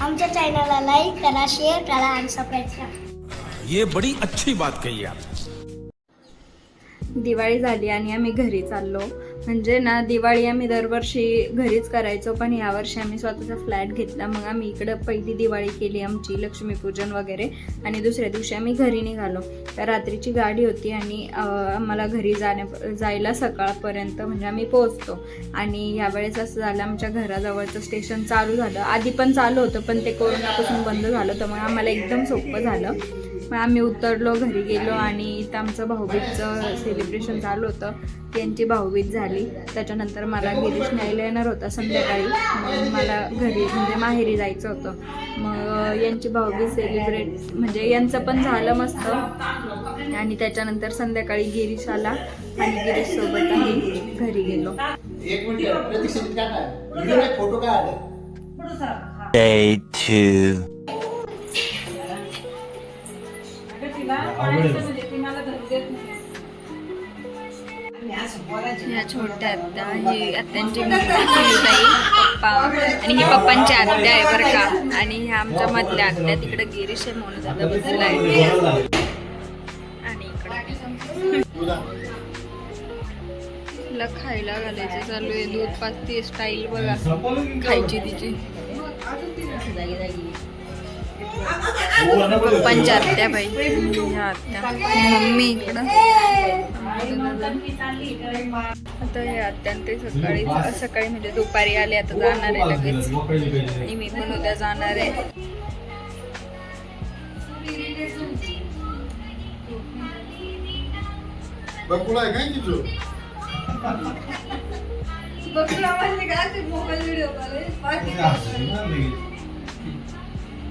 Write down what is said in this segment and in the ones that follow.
आमच्या चॅनलला लाईक करा शेअर करा आणि सबस्क्राईब करा. ये बड़ी अच्छी बात कही आप। दिवाळी झाली आणि आम्ही घरी चाललो. म्हणजे ना दिवाळी आम्ही दरवर्षी घरीच करायचो पण यावर्षी आम्ही स्वतःचा फ्लॅट घेतला. मग आम्ही इकडं पहिली दिवाळी केली आमची लक्ष्मीपूजन वगैरे. आणि दुसऱ्या दिवशी आम्ही घरी निघालो. तर रात्रीची गाडी होती आणि आम्हाला घरी जाण्या जायला सकाळपर्यंत म्हणजे आम्ही पोहोचतो. आणि यावेळेस असं झालं आमच्या घराजवळचं स्टेशन चालू झालं. आधी पण चालू होतं पण ते कोरोनापासून बंद झालं तर मग आम्हाला एकदम सोपं झालं. मग आम्ही उतरलो घरी गेलो आणि इथं आमचं भाऊबीजचं सेलिब्रेशन चालू होतं. त्यांची भाऊबीज झाली. त्याच्यानंतर मला गिरीश न्यायला येणार होता संध्याकाळी. मग मला घरी म्हणजे माहेरी जायचं होतं. मग यांची भाऊबीज सेलिब्रेट म्हणजे यांचं पण झालं मस्त. आणि त्याच्यानंतर संध्याकाळी गिरीश आला आणि गिरीशसोबत आम्ही घरी गेलो. फोटो काय Day two. ह्या छोट्या आत्या ही आत्यांची मुलगी ताई पप्पा. आणि ही पप्पांची आत्या आहे बरं का. आणि ह्या आमच्या मधल्या आत्या तिकडे गिरीश आहे म्हणून आता बसलाय आणि इकडे. तिला खायला घालायचं चालू आहे. दूध पाचती स्टाईल बघा. खायची तिची. पप्पांच्या आत्या बाई. ह्या आत्या. मम्मी इकडं. आता हे अत्यंत सकाळी सकाळी म्हणजे दुपारी आले आता जाणार आहे लगेच. आणि मी पण उद्या जाणार आहे. बकुळा आहे काय चकली बकुळा मोबाईल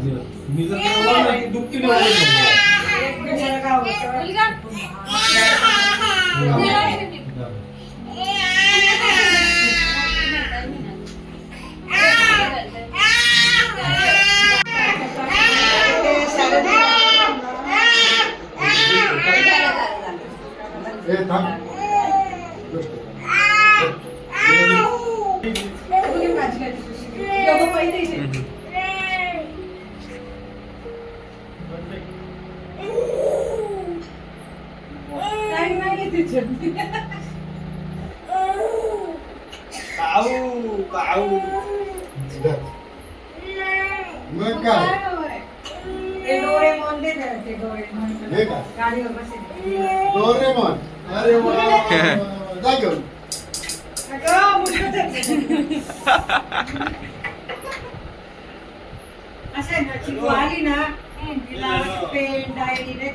मी जर त्याला बोललो की दुपटीने ओरडतो. ए थांब मग काय हे काय? डोरेमॉन अरे वा जा घेऊन आली ना तिला पेन डायरी नाही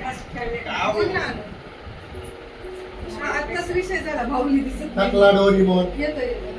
आत्ताच विषय झाला भाऊली दिसत नाही. टाकला डोरीमॉन येतो येतो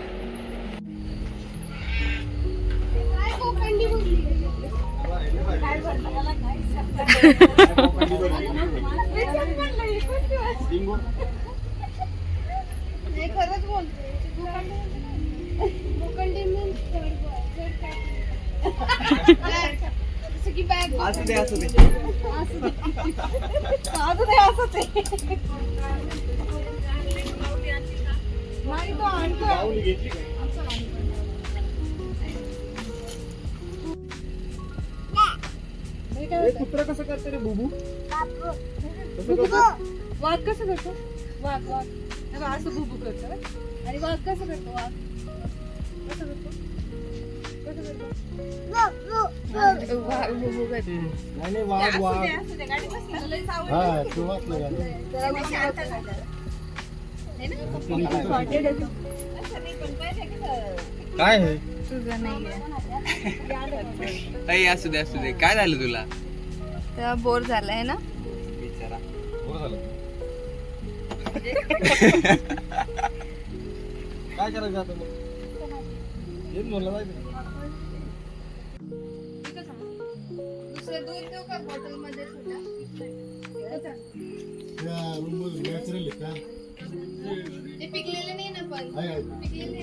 नाही तो आणतो कुत्रा कसं करते रे बुबू? वाघ कसं करतो? वाघ वाघ. हे बघ, असं बुबू करतो. आणि वाघ कसं करतो वाघ? कसं करतो? कसं करतो? नाही नाही वाघ वाघ. हा तू वाचलं गाणं. काय तुझं नाही अय असू दे असू दे. काय झालं तुला? तेव्हा बोर झालाय ना? बिचारा बरं झालं काय करायचं आता मग? हेच म्हणलं जायचं असं दूध देऊ का? बॉटलमध्ये नॅचरल आहे का? ते पिकलेले नाही ना पण. पिकलेले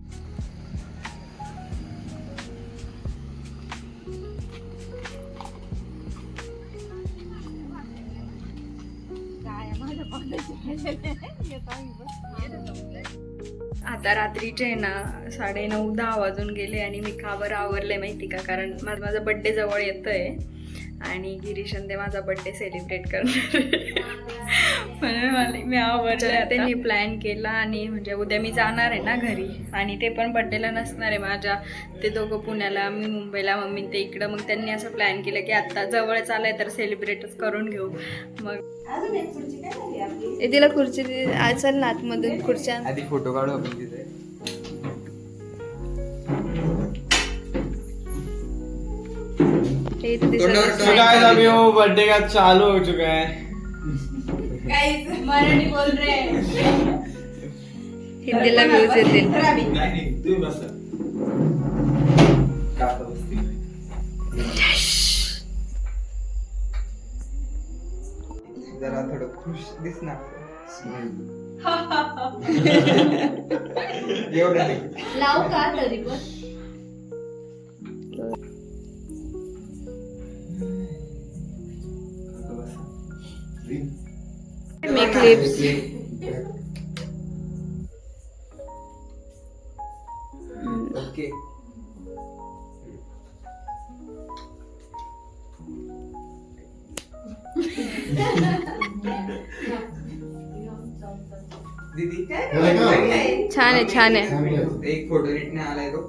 आता रात्रीचे आहे ना साडे नऊ दहा वाजून गेले आणि मी का बरं आवरले माहिती का? कारण माझा माझा बड्डे जवळ येतोय आणि गिरीशन ते माझा बड्डे सेलिब्रेट करणार मी आवडलं त्यांनी प्लॅन केला आणि म्हणजे उद्या मी जाणार आहे ना घरी. आणि ते पण बड्डेला नसणार आहे माझ्या. ते दोघं पुण्याला मी मुंबईला मम्मी ते इकडं. मग त्यांनी असं प्लॅन केलं की आत्ता जवळच आलंय तर सेलिब्रेटच करून घेऊ. मग तिला खुर्ची चल ना आतमधून खुर्च्या. आधी फोटो काढू आपण तिथे. हे बर्थडे का चालू हो चुका है हिंदीला व्ह्यूज नाही नाही तुम्ही बसा. काका बसतील जरा थोडं खुश दिसणार. एवढं. लाव का तरी पण मी क्लिप्स ओके दीदी झालं का? छान आहे छान आहे चांगलं आहे. एक फोटो नीट नाही आलाय तो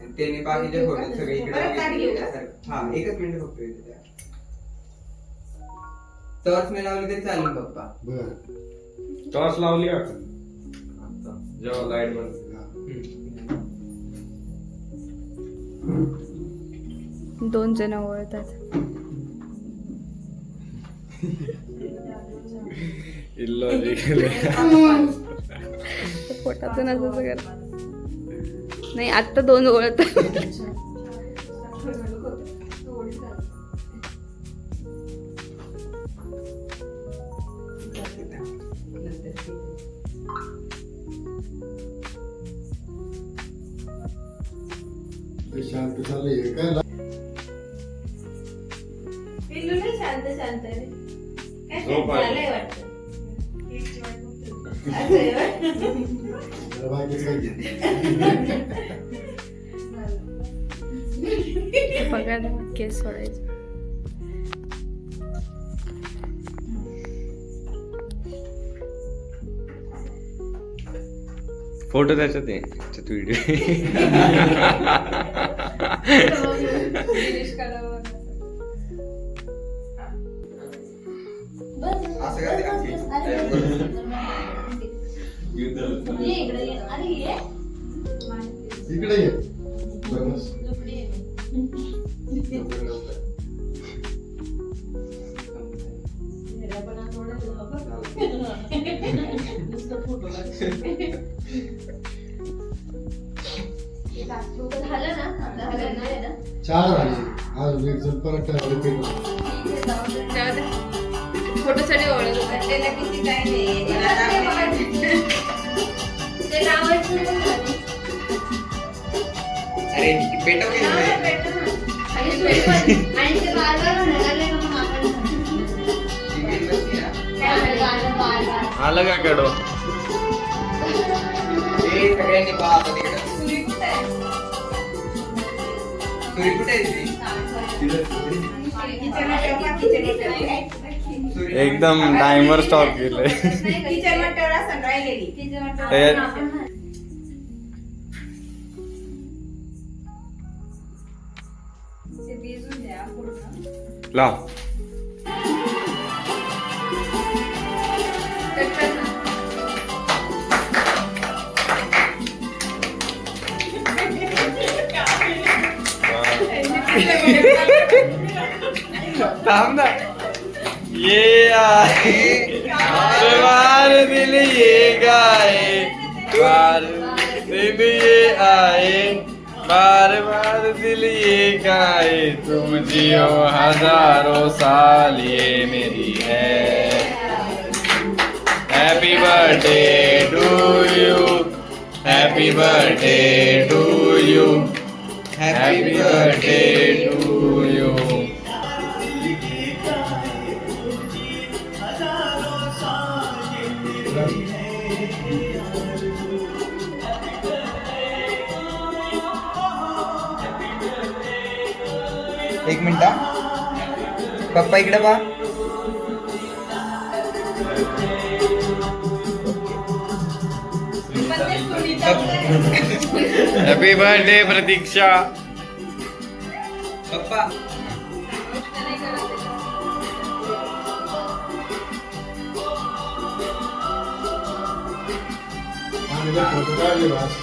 आणि त्याने बाकीचे फोटो सगळे इकडे बघितले. हा एकच मिनिट फक्त इथे द्या. टॉर्च नाही लावली तरी चालेल पप्पा. बरं. टॉर्च लावली का जेव्हा लाइट बंद. दोन जण ओळखतात. इलॉजिकल पोटातून असं कर नाही आत्ता दोन ओळखतात. शांत चाललंय हे काय शांत शांत रे. झोप आली. जरा बाकीचं काय घे. बघा ना केस सोडायचं. फोटो त्याच्यात आहे त्याच्यात व्हिडिओ इकडे ये. अरे ये ना चार झाले अजून एक जण परत रिपीट फोटोसाठी ओळख ते लावायचं एकदम टाइमर स्टॉप केलंय. लाव. ये आए। बार दिल ये गाए। बार दिन ये आए। बार बार दिल ये गाए। तुम जियो हज़ारों साल ये मेरी है। Happy birthday to you happy birthday to you happy birthday एक मिनिट. पप्पा इकडे पहा. Happy birthday Pratiksha. पप्पा आणि ते फोटो काढले बस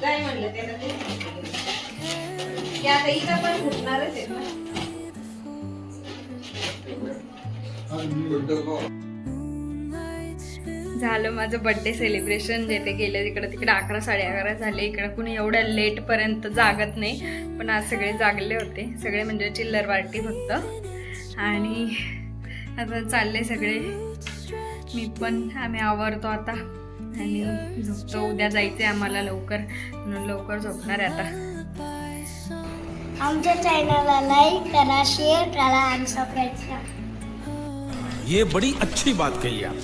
काय म्हणलं ते आता इथं पण फुटणारच आहे झालं माझं बर्थडे सेलिब्रेशन जेथे गेले तिकडे तिकडे अकरा साडे अकरा झाले. इकडे कुणी एवढ्या लेटपर्यंत जागत नाही. पण आज सगळे जागले होते. सगळे म्हणजे चिल्लर पार्टी फक्त. आणि आता चालले सगळे. मी पण आम्ही आवरतो आता. आणि झोपतो. उद्या जायचं आहे आम्हाला लवकर. म्हणून लवकर झोपणार आहे आता. आमच्या चॅनलला लाईक करा शेअर करा आणि सबस्क्राईब करा. ये बड़ी अच्छी बात कही आप